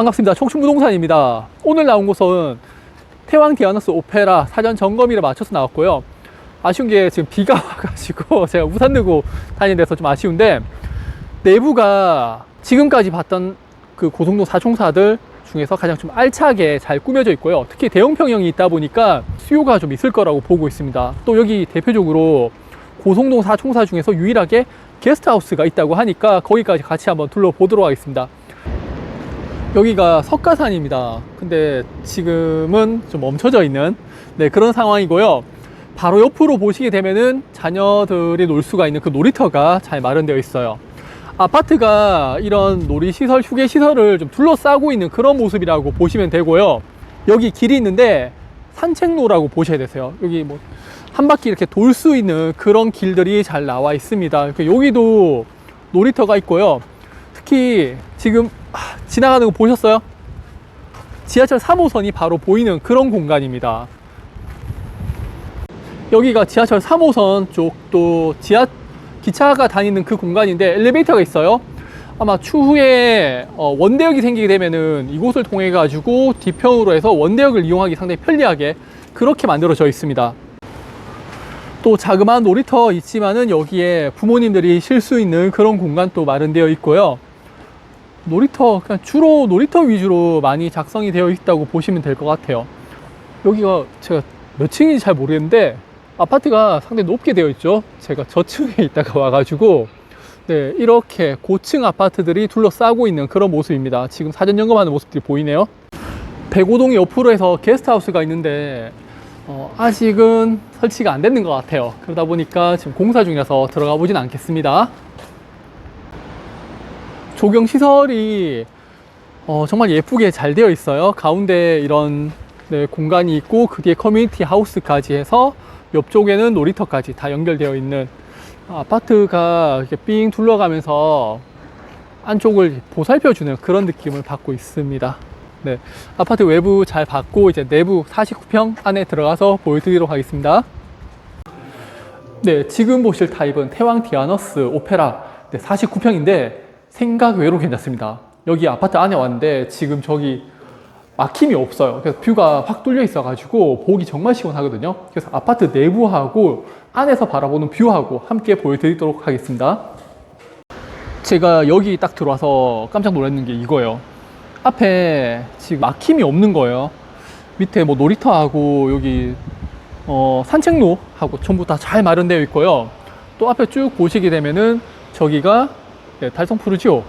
반갑습니다. 청춘부동산입니다. 오늘 나온 곳은 태왕 디아너스 오페라 사전 점검일에 맞춰서 나왔고요. 아쉬운 게 지금 비가 와가지고 제가 우산 들고 다니는 데서 좀 아쉬운데 내부가 지금까지 봤던 그 고속도 사총사들 중에서 가장 좀 알차게 잘 꾸며져 있고요. 특히 대형 평형이 있다 보니까 수요가 좀 있을 거라고 보고 있습니다. 또 여기 대표적으로 고성동 사총사 중에서 유일하게 게스트하우스가 있다고 하니까 거기까지 같이 한번 둘러보도록 하겠습니다. 여기가 석가산입니다. 근데 지금은 좀 멈춰져 있는 네, 그런 상황이고요. 바로 옆으로 보시게 되면은 자녀들이 놀 수가 있는 그 놀이터가 잘 마련되어 있어요. 아파트가 이런 놀이시설, 휴게시설을 좀 둘러싸고 있는 그런 모습이라고 보시면 되고요. 여기 길이 있는데 산책로라고 보셔야 되세요. 여기 뭐 한 바퀴 이렇게 돌 수 있는 그런 길들이 잘 나와 있습니다. 그 여기도 놀이터가 있고요. 특히 지금 아, 지나가는 거 보셨어요? 지하철 3호선이 바로 보이는 그런 공간입니다. 여기가 지하철 3호선 쪽도 지하 기차가 다니는 그 공간인데 엘리베이터가 있어요. 아마 추후에 어, 원대역이 생기게 되면은 이곳을 통해 가지고 뒤편으로 해서 원대역을 이용하기 상당히 편리하게 그렇게 만들어져 있습니다. 또 자그마한 놀이터 있지만은 여기에 부모님들이 쉴 수 있는 그런 공간도 마련되어 있고요. 놀이터 그냥 주로 놀이터 위주로 많이 작성이 되어 있다고 보시면 될 것 같아요. 여기가 제가 몇 층인지 잘 모르겠는데 아파트가 상당히 높게 되어 있죠. 제가 저층에 있다가 와가지고 네 이렇게 고층 아파트들이 둘러싸고 있는 그런 모습입니다. 지금 사전 점검하는 모습들이 보이네요. 백오동 옆으로 해서 게스트하우스가 있는데 어, 아직은 설치가 안 됐는 것 같아요. 그러다 보니까 지금 공사 중이라서 들어가 보진 않겠습니다. 조경 시설이 어, 정말 예쁘게 잘 되어 있어요. 가운데 이런 네, 공간이 있고 그 뒤에 커뮤니티 하우스까지 해서 옆쪽에는 놀이터까지 다 연결되어 있는 아파트가 이렇게 삥 둘러가면서 안쪽을 보살펴주는 그런 느낌을 받고 있습니다. 네, 아파트 외부 잘 봤고 이제 내부 49평 안에 들어가서 보여드리도록 하겠습니다. 네, 지금 보실 타입은 태왕 디아너스 오페라 네, 49평인데 생각 외로 괜찮습니다. 여기 아파트 안에 왔는데 지금 저기 막힘이 없어요. 그래서 뷰가 확 뚫려 있어가지고 보기 정말 시원하거든요. 그래서 아파트 내부하고 안에서 바라보는 뷰하고 함께 보여드리도록 하겠습니다. 제가 여기 딱 들어와서 깜짝 놀랐는 게 이거예요. 앞에 지금 막힘이 없는 거예요. 밑에 뭐 놀이터하고 여기 어, 산책로하고 전부 다 잘 마련되어 있고요. 또 앞에 쭉 보시게 되면은 저기가 네, 달성 푸르지오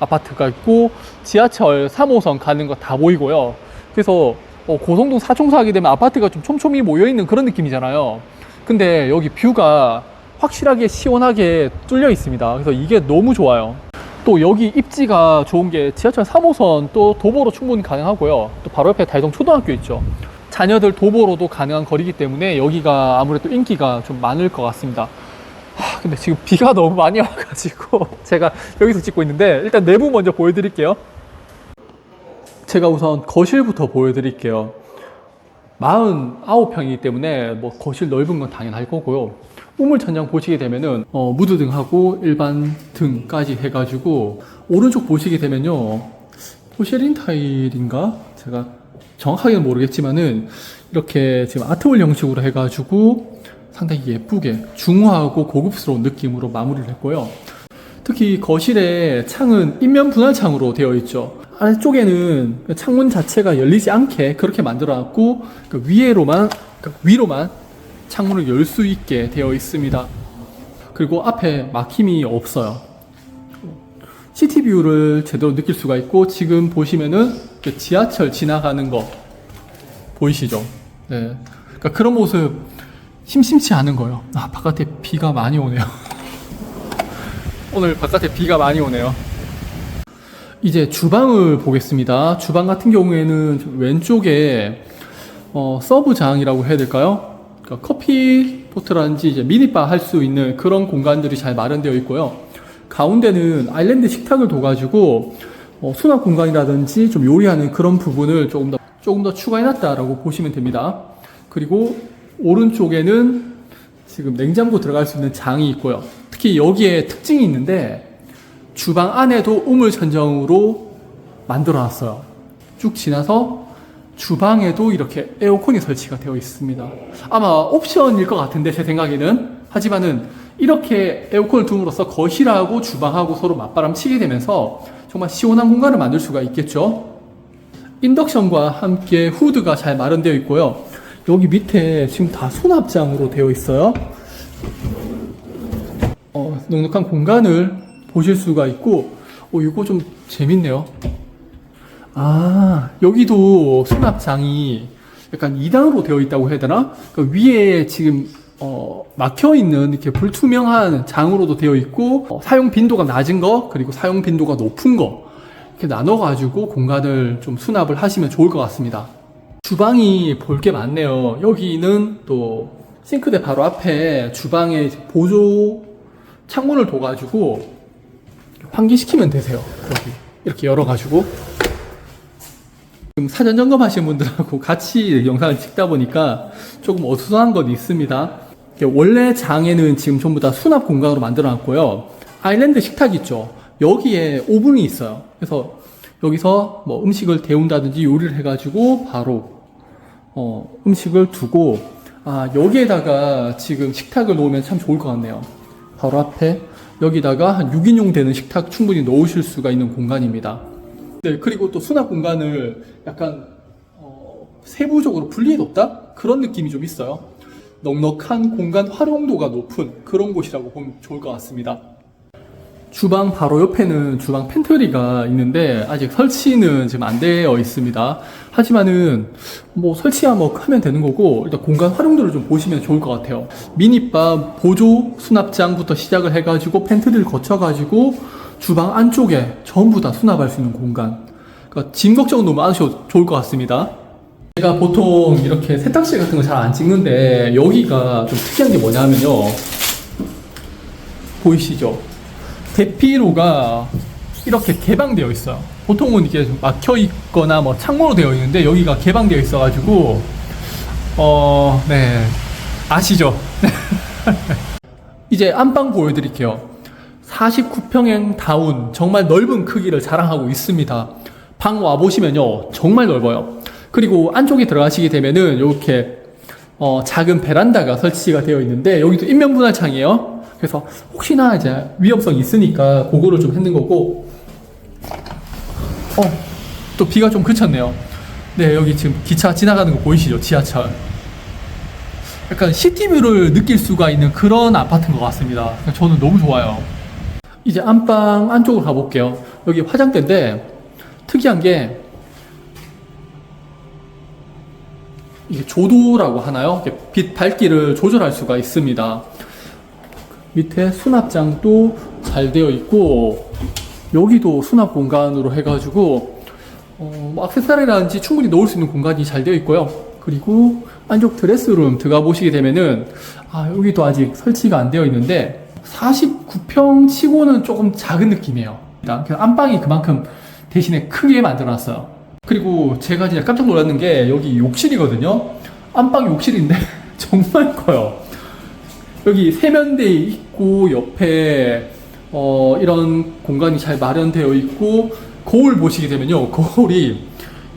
아파트가 있고 지하철 3호선 가는 거 다 보이고요. 그래서 어, 고성동 사총사 하게 되면 아파트가 좀 촘촘히 모여 있는 그런 느낌이잖아요. 근데 여기 뷰가 확실하게 시원하게 뚫려 있습니다. 그래서 이게 너무 좋아요. 또 여기 입지가 좋은 게 지하철 3호선 또 도보로 충분히 가능하고요. 또 바로 옆에 달성 초등학교 있죠. 자녀들 도보로도 가능한 거리기 때문에 여기가 아무래도 인기가 좀 많을 것 같습니다. 하, 근데 지금 비가 너무 많이 와가지고 제가 여기서 찍고 있는데 일단 내부 먼저 보여드릴게요. 제가 우선 거실부터 보여드릴게요. 49평이기 때문에 뭐 거실 넓은 건 당연할 거고요. 우물 천장 보시게 되면은 어, 무드 등하고 일반 등까지 해가지고 오른쪽 보시게 되면요 포쉐린 타일인가 제가 정확하게는 모르겠지만은 이렇게 지금 아트홀 형식으로 해가지고 상당히 예쁘게 중후하고 고급스러운 느낌으로 마무리를 했고요. 특히 거실에 창은 인면 분할 창으로 되어 있죠. 아래쪽에는 그 창문 자체가 열리지 않게 그렇게 만들어놨고 그 위에로만 그 위로만 창문을 열 수 있게 되어 있습니다. 그리고 앞에 막힘이 없어요. 시티 뷰를 제대로 느낄 수가 있고 지금 보시면은 그 지하철 지나가는 거 보이시죠? 네. 그러니까 그런 모습 심심치 않은 거예요. 아 바깥에 비가 많이 오네요. 오늘 바깥에 비가 많이 오네요. 이제 주방을 보겠습니다. 주방 같은 경우에는 왼쪽에 어, 서브장이라고 해야 될까요? 그러니까 커피 포트라든지 이제 미니바 할 수 있는 그런 공간들이 잘 마련되어 있고요. 가운데는 아일랜드 식탁을 둬가지고 어, 수납 공간이라든지 좀 요리하는 그런 부분을 조금 더 조금 더 추가해놨다라고 보시면 됩니다. 그리고 오른쪽에는 지금 냉장고 들어갈 수 있는 장이 있고요. 특히 여기에 특징이 있는데 주방 안에도 우물 천정으로 만들어 놨어요. 쭉 지나서 주방에도 이렇게 에어컨이 설치가 되어 있습니다. 아마 옵션일 것 같은데 제 생각에는 하지만은 이렇게 에어컨을 둠으로써 거실하고 주방하고 서로 맞바람 치게 되면서 정말 시원한 공간을 만들 수가 있겠죠. 인덕션과 함께 후드가 잘 마련되어 있고요. 여기 밑에 지금 다 수납장으로 되어 있어요. 어, 넉넉한 공간을 보실 수가 있고, 어, 이거 좀 재밌네요. 아, 여기도 수납장이 약간 2단으로 되어 있다고 해야 되나? 그 위에 지금 어, 막혀 있는 이렇게 불투명한 장으로도 되어 있고 어, 사용 빈도가 낮은 거 그리고 사용 빈도가 높은 거 이렇게 나눠 가지고 공간을 좀 수납을 하시면 좋을 것 같습니다. 주방이 볼 게 많네요. 여기는 또 싱크대 바로 앞에 주방에 보조 창문을 둬가지고 환기시키면 되세요. 여기 이렇게 열어가지고 지금 사전 점검하시는 분들하고 같이 영상을 찍다 보니까 조금 어수선한 건 있습니다. 원래 장에는 지금 전부 다 수납 공간으로 만들어 놨고요. 아일랜드 식탁 있죠. 여기에 오븐이 있어요. 그래서 여기서 뭐 음식을 데운다든지 요리를 해가지고 바로 어, 음식을 두고 아 여기에다가 지금 식탁을 놓으면 참 좋을 것 같네요. 바로 앞에 여기다가 한 6인용 되는 식탁 충분히 넣으실 수가 있는 공간입니다. 네, 그리고 또 수납 공간을 약간 어, 세부적으로 분리해뒀다 그런 느낌이 좀 있어요. 넉넉한 공간 활용도가 높은 그런 곳이라고 보면 좋을 것 같습니다. 주방 바로 옆에는 주방 팬트리가 있는데 아직 설치는 지금 안 되어 있습니다. 하지만은 뭐 설치야 뭐 하면 되는 거고 일단 공간 활용도를 좀 보시면 좋을 것 같아요. 미니바 보조 수납장부터 시작을 해가지고 팬트리를 거쳐가지고 주방 안쪽에 전부 다 수납할 수 있는 공간. 그러니까 짐 걱정은 너무 안 하셔도 좋을 것 같습니다. 제가 보통 이렇게 세탁실 같은 거 잘 안 찍는데 여기가 좀 특이한 게 뭐냐면요. 보이시죠? 대피로가 이렇게 개방되어 있어요. 보통은 이게 막혀 있거나 뭐 창고로 되어 있는데 여기가 개방되어 있어가지고 어, 네 아시죠? 이제 안방 보여드릴게요. 49평행 다운 정말 넓은 크기를 자랑하고 있습니다. 방 와 보시면요 정말 넓어요. 그리고 안쪽에 들어가시게 되면은 이렇게 어, 작은 베란다가 설치가 되어 있는데 여기도 인면 분할창이에요. 그래서 혹시나 이제 위험성이 있으니까 그거를 좀 했는 거고. 어, 또 비가 좀 그쳤네요. 네, 여기 지금 기차 지나가는 거 보이시죠? 지하철. 약간 시티뷰를 느낄 수가 있는 그런 아파트인 것 같습니다. 저는 너무 좋아요. 이제 안방 안쪽으로 가볼게요. 여기 화장대인데 특이한 게 이게 조도라고 하나요? 빛 밝기를 조절할 수가 있습니다. 밑에 수납장도 잘 되어 있고 여기도 수납 공간으로 해가지고 어, 뭐 액세서리라든지 충분히 넣을 수 있는 공간이 잘 되어 있고요. 그리고 안쪽 드레스룸 들어가 보시게 되면은 아 여기도 아직 설치가 안 되어 있는데 49평 치고는 조금 작은 느낌이에요. 일단 안방이 그만큼 대신에 크게 만들어놨어요. 그리고 제가 진짜 깜짝 놀랐는 게 여기 욕실이거든요. 안방 욕실인데 정말 커요. 여기 세면대 있고 옆에 어, 이런 공간이 잘 마련되어 있고 거울 보시게 되면요 거울이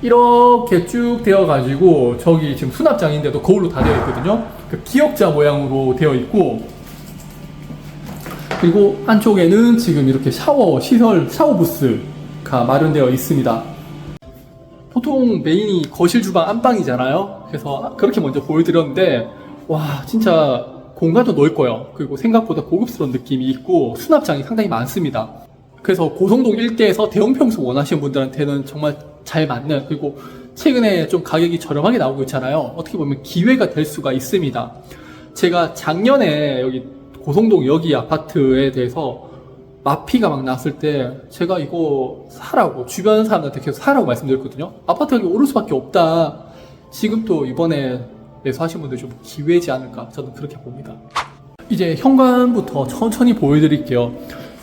이렇게 쭉 되어 가지고 저기 지금 수납장인데도 거울로 다 되어 있거든요. 그 기역자 모양으로 되어 있고 그리고 안쪽에는 지금 이렇게 샤워 시설 샤워 부스가 마련되어 있습니다. 보통 메인이 거실 주방 안방이잖아요. 그래서 그렇게 먼저 보여드렸는데 와 진짜 공간도 넓고요. 그리고 생각보다 고급스러운 느낌이 있고 수납장이 상당히 많습니다. 그래서 고성동 일대에서 대형 평수 원하시는 분들한테는 정말 잘 맞는 그리고 최근에 좀 가격이 저렴하게 나오고 있잖아요. 어떻게 보면 기회가 될 수가 있습니다. 제가 작년에 여기 고성동 여기 아파트에 대해서 마피가 막 났을 때 제가 이거 사라고 주변 사람들한테 계속 사라고 말씀드렸거든요. 아파트 가격이 오를 수밖에 없다. 지금 또 이번에 매수하신 분들 좀 기회지 않을까 저는 그렇게 봅니다. 이제 현관부터 천천히 보여드릴게요.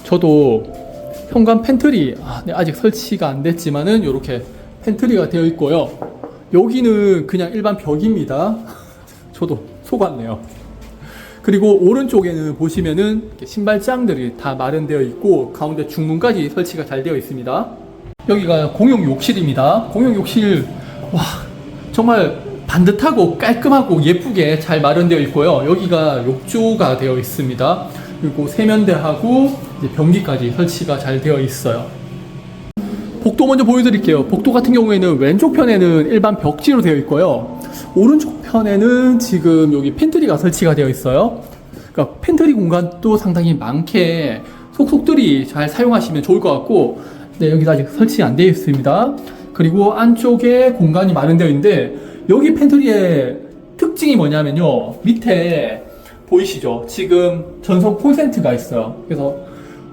저도 현관 팬트리 아, 네, 아직 설치가 안 됐지만은 이렇게 팬트리가 되어 있고요. 여기는 그냥 일반 벽입니다. 저도 속았네요. 그리고 오른쪽에는 보시면은 신발장들이 다 마련되어 있고 가운데 중문까지 설치가 잘 되어 있습니다. 여기가 공용 욕실입니다. 공용 욕실, 와, 정말 반듯하고 깔끔하고 예쁘게 잘 마련되어 있고요. 여기가 욕조가 되어 있습니다. 그리고 세면대하고 변기까지 설치가 잘 되어 있어요. 복도 먼저 보여드릴게요. 복도 같은 경우에는 왼쪽 편에는 일반 벽지로 되어 있고요. 오른쪽 편에는 지금 여기 팬트리가 설치가 되어 있어요. 그러니까 팬트리 공간도 상당히 많게 속속들이 잘 사용하시면 좋을 것 같고, 네, 여기도 아직 설치 안 되어 있습니다. 그리고 안쪽에 공간이 마련되어 있는데, 여기 팬트리의 특징이 뭐냐면요. 밑에 보이시죠? 지금 전선 콘센트가 있어요. 그래서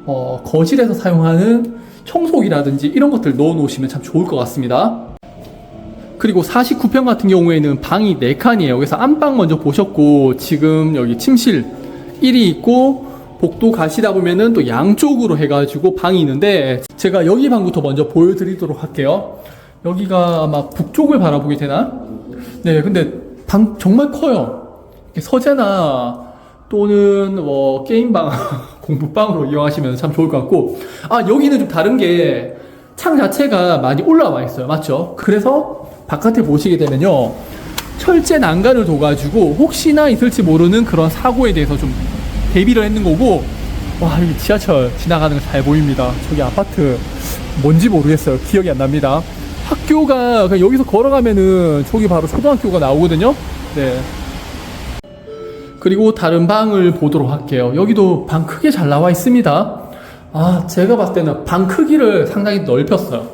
어, 거실에서 사용하는 청소기라든지 이런 것들 넣어 놓으시면 참 좋을 것 같습니다. 그리고 49평 같은 경우에는 방이 4칸이에요. 그래서 안방 먼저 보셨고, 지금 여기 침실 1이 있고, 복도 가시다 보면은 또 양쪽으로 해가지고 방이 있는데, 제가 여기 방부터 먼저 보여드리도록 할게요. 여기가 아마 북쪽을 바라보게 되나? 네, 근데 방 정말 커요. 서재나 또는 뭐 게임방, 공부방으로 이용하시면 참 좋을 것 같고, 아, 여기는 좀 다른 게 창 자체가 많이 올라와 있어요. 맞죠? 그래서 바깥에 보시게 되면요. 철제 난간을 둬가지고 혹시나 있을지 모르는 그런 사고에 대해서 좀 대비를 했는 거고, 와, 여기 지하철 지나가는 거 잘 보입니다. 저기 아파트 뭔지 모르겠어요. 기억이 안 납니다. 학교가 그냥 여기서 걸어가면은 저기 바로 초등학교가 나오거든요. 네. 그리고 다른 방을 보도록 할게요. 여기도 방 크게 잘 나와 있습니다. 아, 제가 봤을 때는 방 크기를 상당히 넓혔어요.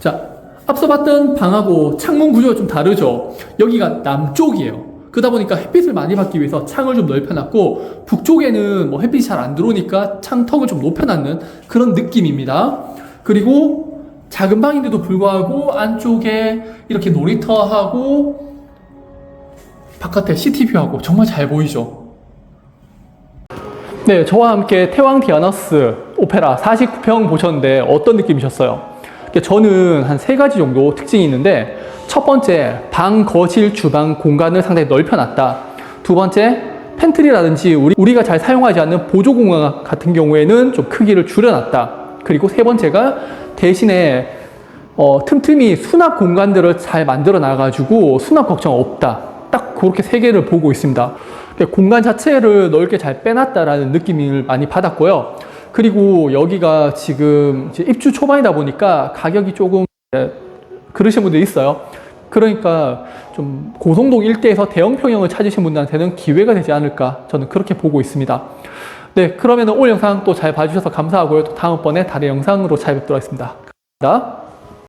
자, 앞서 봤던 방하고 창문 구조가 좀 다르죠. 여기가 남쪽이에요. 그러다 보니까 햇빛을 많이 받기 위해서 창을 좀 넓혀놨고 북쪽에는 뭐 햇빛이 잘 안 들어오니까 창턱을 좀 높여놨는 그런 느낌입니다. 그리고 작은 방인데도 불구하고 안쪽에 이렇게 놀이터하고 바깥에 시티뷰하고 정말 잘 보이죠. 네, 저와 함께 태왕 디아너스 오페라 49평 보셨는데 어떤 느낌이셨어요? 저는 한 세 가지 정도 특징이 있는데 첫 번째, 방, 거실, 주방 공간을 상당히 넓혀놨다. 두 번째, 팬트리라든지 우리, 우리가 잘 사용하지 않는 보조 공간 같은 경우에는 좀 크기를 줄여놨다. 그리고 세 번째가 대신에 어, 틈틈이 수납 공간들을 잘 만들어 놔가지고 수납 걱정 없다. 딱 그렇게 세 개를 보고 있습니다. 공간 자체를 넓게 잘 빼놨다라는 느낌을 많이 받았고요. 그리고 여기가 지금 입주 초반이다 보니까 가격이 조금 예, 그러신 분들이 있어요. 그러니까 좀 고성동 일대에서 대형 평형을 찾으신 분들한테는 기회가 되지 않을까 저는 그렇게 보고 있습니다. 네, 그러면 오늘 영상 또 잘 봐주셔서 감사하고요. 또 다음번에 다른 영상으로 찾아뵙도록 하겠습니다. 감사합니다.